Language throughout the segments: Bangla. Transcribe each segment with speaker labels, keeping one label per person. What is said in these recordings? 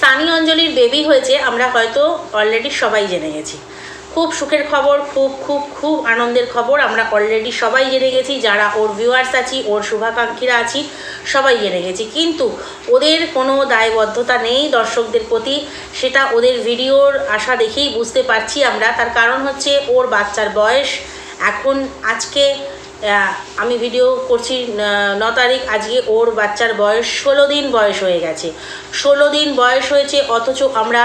Speaker 1: সানি অঞ্জলির বেবি হয়েছে, আমরা হয়তো অলরেডি সবাই জেনে গেছি। খুব সুখের খবর, খুব খুব খুব আনন্দের খবর, আমরা অলরেডি সবাই জেনে গেছি, যারা ওর ভিউয়ার্স আছি, ওর শুভাকাঙ্ক্ষীরা আছি, সবাই জেনে গেছি। কিন্তু ওদের কোনো দায়বদ্ধতা নেই দর্শকদের প্রতি, সেটা ওদের ভিডিওর আশা দেখেই বুঝতে পারছি আমরা। তার কারণ হচ্ছে ওর বাচ্চার বয়স এখন আজকে আমি ভিডিও করছি, ন তারিখ, আজকে ওর বাচ্চার বয়স ষোলো দিন বয়স হয়ে গেছে। ষোলো দিন বয়স হয়েছে, অথচ আমরা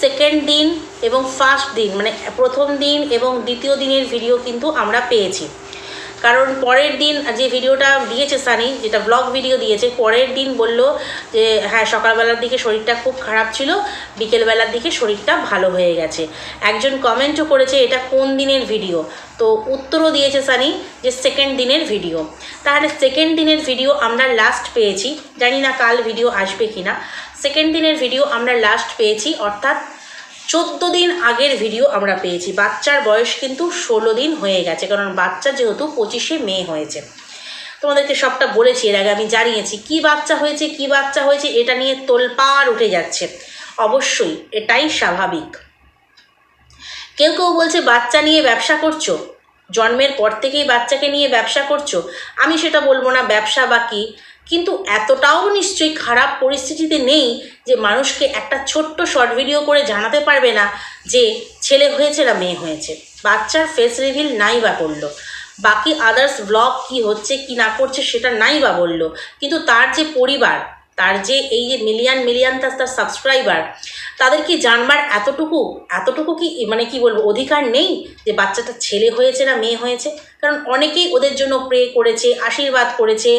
Speaker 1: সেকেন্ড দিন এবং ফার্স্ট দিন মানে প্রথম দিন এবং দ্বিতীয় দিনের ভিডিও কিন্তু আমরা পেয়েছি। কারণ পরের দিন যে ভিডিওটা দিয়েছে সানি, যেটা ব্লগ ভিডিও দিয়েছে, পরের দিন বলল যে হ্যাঁ সকালবেলার দিকে শরীরটা খুব খারাপ ছিল, বিকেলবেলার দিকে শরীরটা ভালো হয়ে গেছে। একজন কমেন্টও করেছে, এটা কোন দিনের ভিডিও তো উত্তরও দিয়েছে সানি যে, সেকেন্ড দিনের ভিডিও তাহলে সেকেন্ড দিনের ভিডিও আমরা লাস্ট পেয়েছি। জানি না কাল ভিডিও আসবে কি না সেকেন্ড দিনের ভিডিও আমরা লাস্ট পেয়েছি, অর্থাৎ চোদ্দ দিন আগের ভিডিও আমরা পেয়েছি। বাচ্চার বয়স কিন্তু ষোলো দিন হয়ে গেছে, কারণ বাচ্চা যেহেতু পঁচিশে মে হয়েছে। তোমাদেরকে সবটা বলেছি, এর আগে আমি জানিয়েছি, কি বাচ্চা হয়েছে, কি বাচ্চা হয়েছে, এটা নিয়ে তোলপাড় উঠে যাচ্ছে। অবশ্যই এটাই স্বাভাবিক। কেউ কেউ বলছে, বাচ্চা নিয়ে ব্যবসা করছ? জন্মের পর থেকেই বাচ্চাকে নিয়ে ব্যবসা করছ? আমি সেটা বলব না, ব্যবসা বা কী? কিন্তু এতটাও নিশ্চয়ই খারাপ পরিস্থিতিতে নেই যে মানুষকে একটা ছোট্ট শর্ট ভিডিও করে জানাতে পারবে না যে ছেলে হয়েছে না মেয়ে হয়েছে। বাচ্চার ফেস রিভিল নাই বা করল। বাকি আদার্স ব্লগ কি হচ্ছে, কি না করছে সেটা নাই বা বলল। কিন্তু তার যে পরিবার তার যে এই যে মিলিয়ন মিলিয়ন তার তার সাবস্ক্রাইবার তাদের কি জানবার এতটুকু এতটুকু কি মানে কি বলব, অধিকার নেই যে বাচ্চাটা ছেলে হয়েছে না মেয়ে হয়েছে। কারণ অনেকেই ওদের জন্য প্রে করেছে, আশীর্বাদ করেছে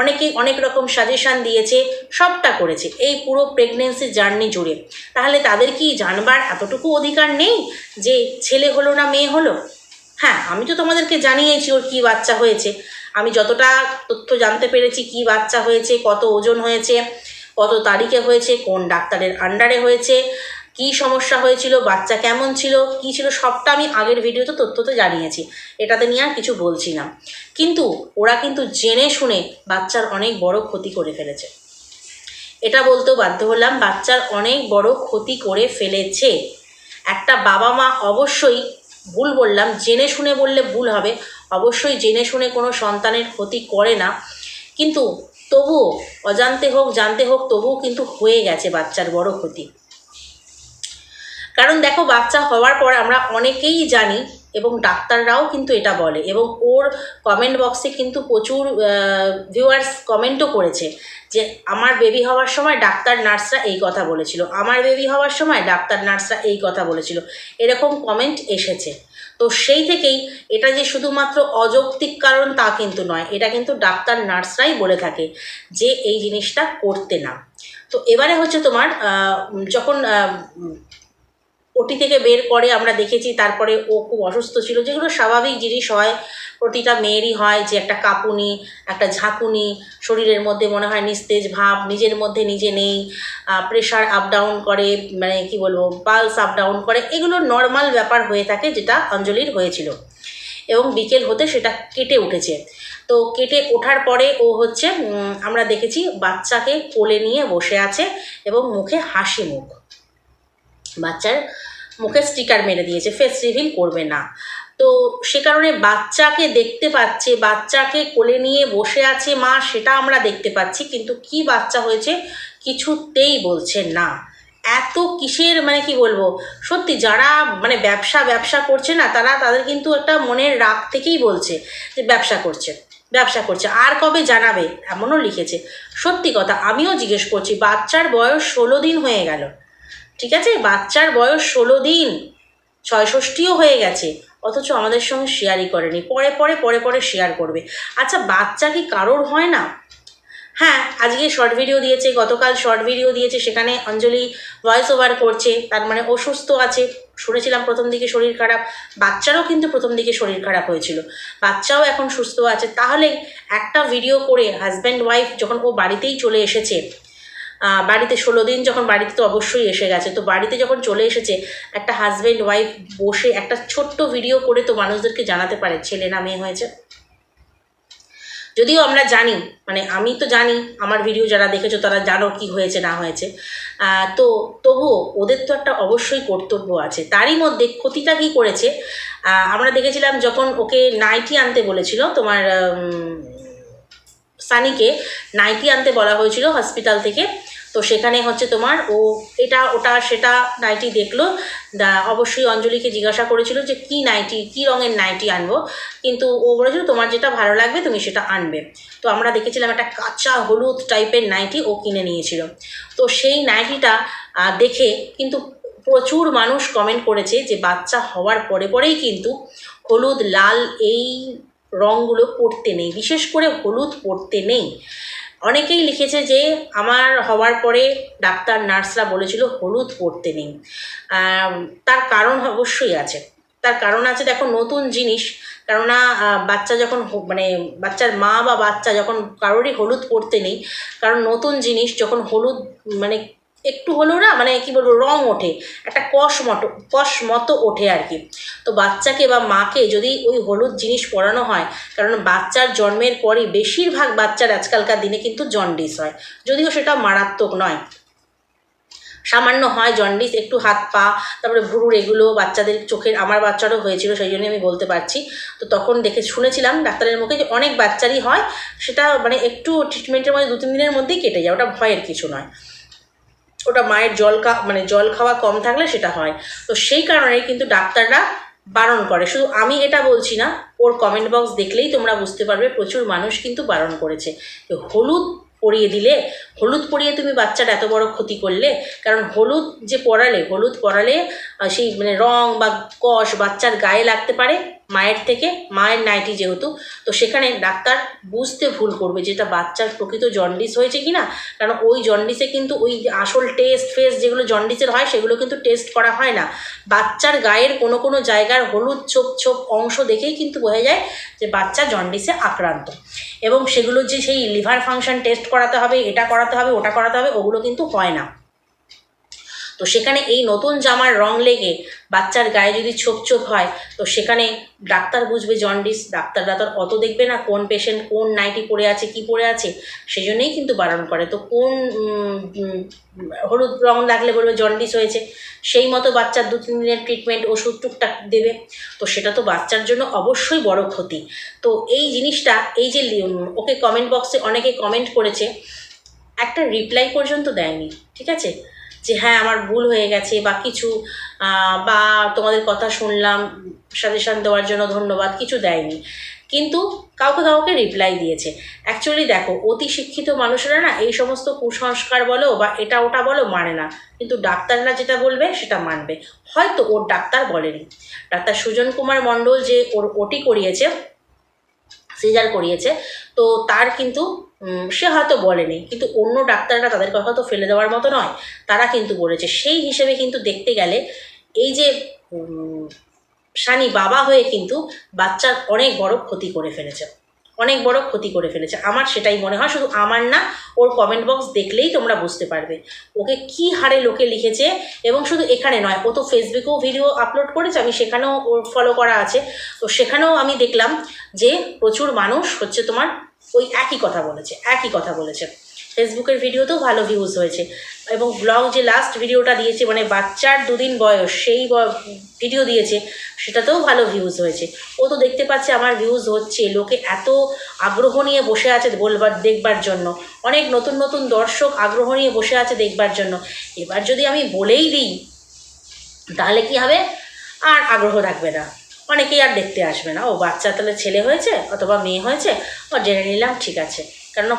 Speaker 1: অনেকেই অনেক রকম সাজেশান দিয়েছে, সবটা করেছে, এই পুরো প্রেগনেন্সি জার্নি জুড়ে। তাহলে তাদের কি জানবার এতটুকু অধিকার নেই যে ছেলে হলো না মেয়ে হলো? হ্যাঁ আমি তো তোমাদেরকে জানিয়েছি ওর কী বাচ্চা হয়েছে। আমি যতটা তথ্য জানতে পেরেছি, কী বাচ্চা হয়েছে, কত ওজন হয়েছে, কত তারিখে হয়েছে, কোন ডাক্তারের আন্ডারে হয়েছে, কী সমস্যা হয়েছিল, বাচ্চা কেমন ছিল, কী ছিল, সবটা আমি আগের ভিডিওতে তথ্য তো জানিয়েছি। এটাতে নিয়ে আর কিছু বলছি না। কিন্তু ওরা কিন্তু জেনে শুনে বাচ্চার অনেক বড় ক্ষতি করে ফেলেছে। এটা বলতেও বাধ্য হলাম, বাচ্চার অনেক বড় ক্ষতি করে ফেলেছে। একটা বাবা মা অবশ্যই ভুল বললাম, জেনে শুনে বললে ভুল হবে। অবশ্যই জেনে শুনে কোনো সন্তানের ক্ষতি করে না। কিন্তু তবুও অজান্তে হোক, জানতে হোক, তবুও কিন্তু হয়ে গেছে বাচ্চার বড় ক্ষতি। কারণ দেখো, বাচ্চা হওয়ার পর আমরা অনেকেই জানি এবং ডাক্তাররাও কিন্তু এটা বলে এবং ওর কমেন্ট বক্সে কিন্তু প্রচুর ভিউয়ার্স কমেন্টও করেছে যে আমার বেবি হওয়ার সময় ডাক্তার, নার্সরা এই কথা বলেছিল। আমার বেবি হওয়ার সময় ডাক্তার, নার্সরা এই কথা বলেছিল। এরকম কমেন্ট এসেছে। তো সেই থেকেই এটা যে শুধুমাত্র অযৌক্তিক কারণ তা কিন্তু নয়, এটা কিন্তু ডাক্তার, নার্সরাই বলে থাকে যে এই জিনিসটা করতে না। তো এবারে হচ্ছে তোমার যখন ওটি থেকে বের করে আমরা দেখেছি তারপরে ও খুব অসুস্থ ছিল। যেগুলো স্বাভাবিক জিনিস হয়, প্রতিটা মেয়েরই হয় যে একটা কাঁপুনি, একটা ঝাঁকুনি, শরীরের মধ্যে মনে হয় নিস্তেজ ভাব, নিজের মধ্যে নিজে নেই প্রেশার আপ ডাউন করে মানে কি বলব পালস আপ ডাউন করে, এগুলো নর্মাল ব্যাপার হয়ে থাকে যেটা অঞ্জলির হয়েছিল। এবং বিকেল হতে সেটা কেটে উঠেছে। তো কেটে ওঠার পরে ও হচ্ছে আমরা দেখেছি বাচ্চাকে কোলে নিয়ে বসে আছে এবং মুখে হাসি মুখ। বাচ্চার মুখে স্টিকার মেরে দিয়েছে ফেস রিভিল করবে না। তো সে কারণে বাচ্চাকে দেখতে পাচ্ছে, বাচ্চাকে কোলে নিয়ে বসে আছে মা, সেটা আমরা দেখতে পাচ্ছি, কিন্তু কি বাচ্চা হয়েছে কিছুতেই বলছে না। এত কিসের মানে কি বলব, সত্যি যারা মানে ব্যবসা ব্যবসা করছে না, তারা তাদের কিন্তু একটা মনের রাগ থেকেই বলছে যে ব্যবসা করছে ব্যবসা করছে, আর কবে জানাবে? এমনও লিখেছে। সত্যি কথা, আমিও জিজ্ঞেস করছি, বাচ্চার বয়স ষোলো দিন হয়ে গেল। ঠিক আছে? বাচ্চার বয়স ষোলো দিন। ছয়ষষ্টিও হয়ে গেছে। অথচ আমাদের সঙ্গে শেয়ারই করেনি। পরে পরে পরে পরে শেয়ার করবে। আচ্ছা বাচ্চা কি কারোর হয় না? হ্যাঁ আজকে শর্ট ভিডিও দিয়েছে, গতকাল শর্ট ভিডিও দিয়েছে, সেখানে অঞ্জলি ভয়েস ওভার করছে। তার মানে অসুস্থ আছে। শুনেছিলাম প্রথম দিকে শরীর খারাপ। বাচ্চারও কিন্তু প্রথম দিকে শরীর খারাপ হয়েছিল। বাচ্চাও এখন সুস্থ আছে। তাহলে একটা ভিডিও করে হাজব্যান্ড ওয়াইফ যখন ও বাড়িতেই চলে এসেছে বাড়িতে ষোলো দিন যখন বাড়িতে তো অবশ্যই এসে গেছে। তো বাড়িতে যখন চলে এসেছে, একটা হাজব্যান্ড ওয়াইফ বসে একটা ছোট্ট ভিডিও করে তো মানুষদেরকে জানাতে পারে, ছেলে না মেয়ে হয়েছে। যদিও আমরা জানি মানে আমি তো জানি, আমার ভিডিও যারা দেখেছ তারা জানো কি হয়েছে, না হয়েছে। তো তবুও ওদের তো একটা অবশ্যই কর্তব্য আছে। তারই মধ্যে ক্ষতিটা কী করেছে? আমরা দেখেছিলাম যখন ওকে নাইটি আনতে বলেছিল, তোমার সানিকে নাইটি আনতে বলা হয়েছিল হসপিটাল থেকে। তো সেখানে হচ্ছে তোমার ও এটা, ওটা, সেটা নাইটি দেখল। অবশ্যই অঞ্জলিকে জিজ্ঞাসা করেছিল যে কি নাইটি, কি রঙের নাইটি আনব। কিন্তু ও বলেছিল, তোমার যেটা ভালো লাগবে, তুমি সেটা আনবে। তো আমরা দেখেছিলাম একটা কাঁচা হলুদ টাইপের নাইটি ও কিনে নিয়েছিল। তো সেই নাইটিটা দেখে কিন্তু প্রচুর মানুষ কমেন্ট করেছে যে বাচ্চা হওয়ার পরে পরেই কিন্তু হলুদ, লাল এই রঙগুলো পড়তে নেই। বিশেষ করে হলুদ পড়তে নেই। অনেকেই লিখেছে যে আমার হওয়ার পরে ডাক্তার, নার্সরা বলেছিল হলুদ পড়তে নেই। তার কারণ অবশ্যই আছে। তার কারণ আছে দেখো নতুন জিনিস, কেননা বাচ্চা যখন মানে বাচ্চার মা বা বাচ্চা যখন কারোরই হলুদ পড়তে নেই, কারণ নতুন জিনিস যখন হলুদ মানে একটু হলেও না মানে কি বলব, রং ওঠে। একটা কষ মতো কষ মতো ওঠে আর কি। তো বাচ্চাকে বা মাকে যদি ওই হলুদ জিনিস পরানো হয়, কারণ বাচ্চার জন্মের পরই বেশিরভাগ বাচ্চার আজকালকার দিনে কিন্তু জন্ডিস হয়। যদিও সেটা মারাত্মক নয়। সামান্য হয় জন্ডিস, একটু হাত পা, তারপরে ভুরুর এগুলো বাচ্চাদের চোখের, আমার বাচ্চারও হয়েছিল, সেই জন্য আমি বলতে পারছি। তো তখন দেখে শুনেছিলাম ডাক্তারের মুখে যে অনেক বাচ্চারই হয়, সেটা মানে একটু ট্রিটমেন্টের মধ্যে দু তিন দিনের মধ্যেই কেটে যায়, ওটা ভয়ের কিছু নয়। ওটা মায়ের জল খা মানে জল খাওয়া কম থাকলে সেটা হয়। তো সেই কারণে কিন্তু ডাক্তাররা বারণ করে। শুধু আমি এটা বলছি না, ওর কমেন্ট বক্স দেখলেই তোমরা বুঝতে পারবে প্রচুর মানুষ কিন্তু বারণ করেছে। হলুদ পরিয়ে দিলে, হলুদ পরিয়ে তুমি বাচ্চার এত বড় ক্ষতি করলে, কারণ হলুদ যে পরালে, হলুদ পরালে সেই মানে রং বা কষ বাচ্চার গায়ে লাগতে পারে মায়ের থেকে, মায়ের নাইটি যেহেতু, তো সেখানে ডাক্তার বুঝতে ভুল করবে যেটা বাচ্চার প্রকৃত জন্ডিস হয়েছে কি না কারণ ওই জন্ডিসে কিন্তু ওই আসল টেস্ট ফেস যেগুলো জন্ডিসের হয়, সেগুলো কিন্তু টেস্ট করা হয় না। বাচ্চার গায়ের কোনো কোনো জায়গার হলুদ ছোপ ছোপ অংশ দেখেই কিন্তু বোঝা যায় যে বাচ্চা জন্ডিসে আক্রান্ত। এবং সেগুলো যে সেই লিভার ফাংশন টেস্ট করাতে হবে, এটা করাতে হবে, ওটা করাতে হবে, ওগুলো কিন্তু হয় না। তো সেখানে এই নতুন জামার রং লেগে বাচ্চার গায়ে যদি ছোপ ছোপ হয়, তো সেখানে ডাক্তার বুঝবে জন্ডিস ডাক্তাররা তো আর অত দেখবে না কোন পেশেন্ট কোন নাইটি পড়ে আছে, কি পড়ে আছে সেই জন্যেই কিন্তু বারণ করে। তো কোন হলুদ রং লাগলে বলবে জন্ডিস হয়েছে, সেই মতো বাচ্চার দু তিন দিনের ট্রিটমেন্ট ওষুধ টুকটাক দেবে। তো সেটা তো বাচ্চার জন্য অবশ্যই বড় ক্ষতি। তো এই জিনিসটা, এই যে ওকে কমেন্ট বক্সে অনেকে কমেন্ট করেছে, একটা রিপ্লাই পর্যন্ত দেয়নি, ঠিক আছে? যে হ্যাঁ আমার ভুল হয়ে গেছে বা কিছু বা তোমাদের কথা শুনলাম, সাজেশন দেওয়ার জন্য ধন্যবাদ, কিছু দেয়নি। কিন্তু কাউকে কাউকে রিপ্লাই দিয়েছে। অ্যাকচুয়ালি দেখো, অতি শিক্ষিত মানুষেরা না এই সমস্ত কুসংস্কার বলো বা এটা ওটা বলো মানে না। কিন্তু ডাক্তাররা যেটা বলবে, সেটা মানবে। হয়তো ওর ডাক্তার বলেনি। ডাক্তার সুজন কুমার মণ্ডল যে ওর ওটি করিয়েছে সিজার করিয়েছে, তো তার কিন্তু সে হয়তো বলেনি। কিন্তু অন্য ডাক্তাররা তাদের কথা তো ফেলে দেওয়ার মতো নয়, তারা কিন্তু বলেছে। সেই হিসেবে কিন্তু দেখতে গেলে এই যে সানি বাবা হয়ে কিন্তু বাচ্চার অনেক বড় ক্ষতি করে ফেলেছে। অনেক বড় ক্ষতি করে ফেলেছে। আমার সেটাই মনে হয়, শুধু আমার না, ওর কমেন্ট বক্স দেখলেই তোমরা বুঝতে পারবে। ওকে কি হারে লোকে লিখেছে এবং শুধু এখানে নয়, ও তো ফেসবুকেও ভিডিও আপলোড করেছে, আমি সেখানেও ওর ফলো করা আছে। তো সেখানেও আমি দেখলাম যে প্রচুর মানুষ হচ্ছে তোমার ওই একই কথা বলেছে, একই কথা বলেছে। ফেসবুকের ভিডিওতেও ভালো ভিউজ হয়েছে। এবং ব্লগ যে লাস্ট ভিডিওটা দিয়েছে মানে বাচ্চার দুদিন বয়স, সেই ভিডিও দিয়েছে, সেটাতেও ভালো ভিউজ হয়েছে। ও তো দেখতে পাচ্ছে আমার ভিউজ হচ্ছে, লোকে এত আগ্রহ নিয়ে বসে আছে বলবার, দেখবার জন্য। অনেক নতুন নতুন দর্শক আগ্রহ নিয়ে বসে আছে দেখবার জন্য। এবার যদি আমি বলেই দিই, তাহলে কি হবে? আর আগ্রহ থাকবে না। অনেকেই আর দেখতে আসবে না। ও বাচ্চা তাহলে ছেলে হয়েছে, অথবা মেয়ে হয়েছে, ও জেনে নিলাম ঠিক আছে। কারণ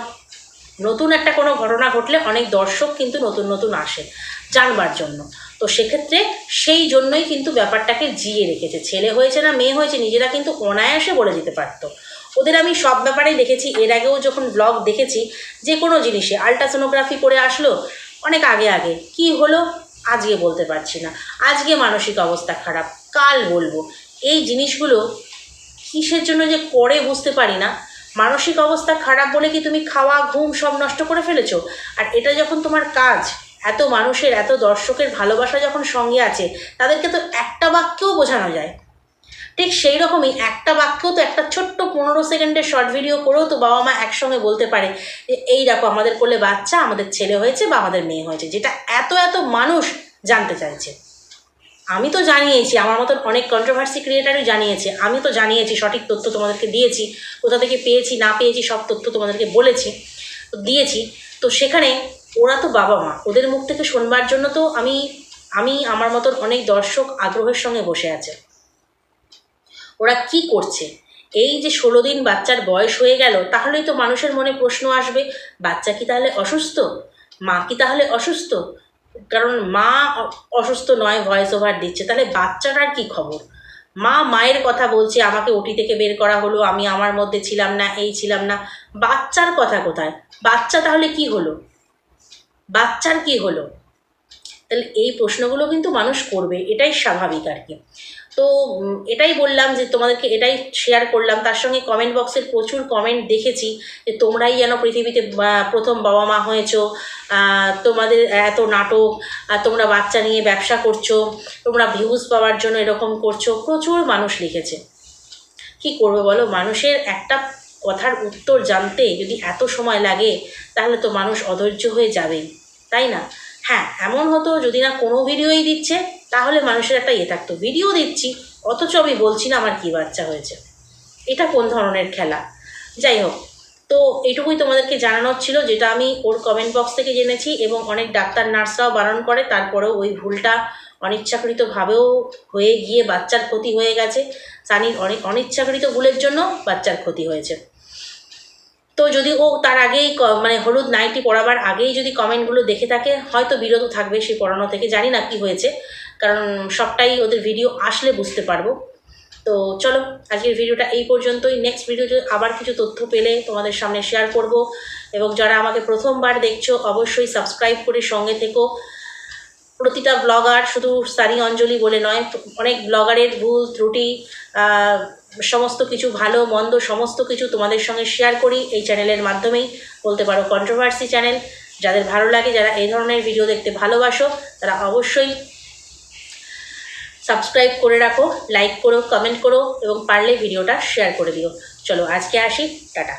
Speaker 1: নতুন একটা কোনো ঘটনা ঘটলে অনেক দর্শক কিন্তু নতুন নতুন আসে জানবার জন্য। তো সেক্ষেত্রে সেই জন্যই কিন্তু ব্যাপারটাকে জিয়ে রেখেছে। ছেলে হয়েছে না, মেয়ে হয়েছে, নিজেরা কিন্তু অনায়াসে বলে দিতে পারতো। ওদের আমি সব ব্যাপারেই দেখেছি। এর আগেও যখন ব্লগ দেখেছি, যে কোনো জিনিসে আলট্রাসোনোগ্রাফি করে আসলো, অনেক আগে আগে। কি হলো? আজকে বলতে পারছি না। আজকে মানসিক অবস্থা খারাপ। কাল বলব। এই জিনিসগুলো কিসের জন্য যে করে বুঝতে পারি না। মানসিক অবস্থা খারাপ বলে কি তুমি খাওয়া, ঘুম সব নষ্ট করে ফেলেছো? আর এটা যখন তোমার কাজ, এত মানুষের, এত দর্শকের ভালোবাসা যখন সঙ্গে আছে, তাদেরকে তো একটা বাক্যেও বোঝানো যায়। ঠিক সেই রকমই একটা বাক্যও তো একটা ছোট্ট পনেরো সেকেন্ডের শর্ট ভিডিও করেও তো বাবা মা একসঙ্গে বলতে পারে যে, এই দেখো, আমাদের কোলে বাচ্চা, আমাদের ছেলে হয়েছে বা আমাদের মেয়ে হয়েছে। যেটা এত এত মানুষ জানতে চাইছে। আমি তো জানিয়েছি, আমার মতন অনেক কন্ট্রোভার্সি ক্রিয়েটারই জানিয়েছে। আমি তো জানিয়েছি, সঠিক তথ্য তোমাদেরকে দিয়েছি, কোথা থেকে পেয়েছি, না পেয়েছি, সব তথ্য তোমাদেরকে বলেছি, দিয়েছি। তো সেখানে ওরা তো বাবা মা, ওদের মুখ থেকে শোনবার জন্য তো আমি আমি আমার মতন অনেক দর্শক আগ্রহের সঙ্গে বসে আছে। ওরা কি করছে? এই যে ষোলো দিন বাচ্চার বয়স হয়ে গেল, তাহলেই তো মানুষের মনে প্রশ্ন আসবে, বাচ্চা কি তাহলে অসুস্থ? মা কি তাহলে অসুস্থ? কারণ মা অসুস্থ নয় ভয়েস ওভার দিচ্ছে। তাহলে বাচ্চাটার কি খবর? মা মায়ের কথা বলছে, আমাকে ওটি থেকে বের করা হলো, আমি আমার মধ্যে ছিলাম না, এই ছিলাম না। বাচ্চার কথা কোথায়? বাচ্চা তাহলে কি হলো? বাচ্চার কি হলো? তাহলে এই প্রশ্নগুলো কিন্তু মানুষ করবে, এটাই স্বাভাবিক আর কি। তো এটাই বললাম যে তোমাদেরকে এটাই শেয়ার করলাম। তার সঙ্গে কমেন্ট বক্সের প্রচুর কমেন্ট দেখেছি যে তোমরাই যেন পৃথিবীতে প্রথম বাবা মা হয়েছো তোমাদের এত নাটক আর তোমরা বাচ্চা নিয়ে ব্যবসা করছ, তোমরা ভিউজ পাওয়ার জন্য এরকম করছ, প্রচুর মানুষ লিখেছে। কি করবে বলো? মানুষের একটা কথার উত্তর জানতে যদি এত সময় লাগে, তাহলে তো মানুষ অধৈর্য হয়ে যাবেই, তাই না? হ্যাঁ এমন হতো যদি না কোনো ভিডিওই দিচ্ছে তাহলে মানুষের একটা ইয়ে থাকতো। ভিডিও দিচ্ছি অথচ আমি বলছি না আমার কী বাচ্চা হয়েছে। এটা কোন ধরনের খেলা? যাই হোক, তো এইটুকুই তোমাদেরকে জানানোর ছিল, যেটা আমি ওর কমেন্ট বক্স থেকে জেনেছি এবং অনেক ডাক্তার, নার্সরাও বারণ করে, তারপরেও ওই ভুলটা অনিচ্ছাকৃতভাবেও হয়ে গিয়ে বাচ্চার ক্ষতি হয়ে গেছে। সানির অনেক অনিচ্ছাকৃত ভুলের জন্য বাচ্চার ক্ষতি হয়েছে। তো যদি ও তার আগেই মানে হলুদ নাইটি পড়াবার আগেই যদি কমেন্টগুলো দেখে থাকে, হয়তো বিরত থাকবে সেই পড়ানো থেকে। জানি না কি হয়েছে কারণ সবটাই ওদের ভিডিও আসলে বুঝতে পারব। তো চলো, আজকের ভিডিওটা এই পর্যন্তই। নেক্সট ভিডিওতে আবার কিছু তথ্য পেলে তোমাদের সামনে শেয়ার করব। এবং যারা আমাকে প্রথমবার দেখছ, অবশ্যই সাবস্ক্রাইব করে সঙ্গে থেকো। প্রতিটা ব্লগার শুধু সানি অঞ্জলি বলে নয়, অনেক ব্লগারের ভুল, ত্রুটি সমস্ত কিছু ভালো, মন্দ, সমস্ত কিছু তোমাদের সঙ্গে শেয়ার করি এই চ্যানেলের মাধ্যমেই। বলতে পারো কন্ট্রোভার্সি চ্যানেল যাদের ভালো লাগে, যারা এই ধরনের ভিডিও দেখতে ভালোবাসো, তারা অবশ্যই সাবস্ক্রাইব করে রাখো লাইক করো কমেন্ট করো এবং পারলে ভিডিওটা শেয়ার করে দিও। চলো আজকে আসি, টাটা।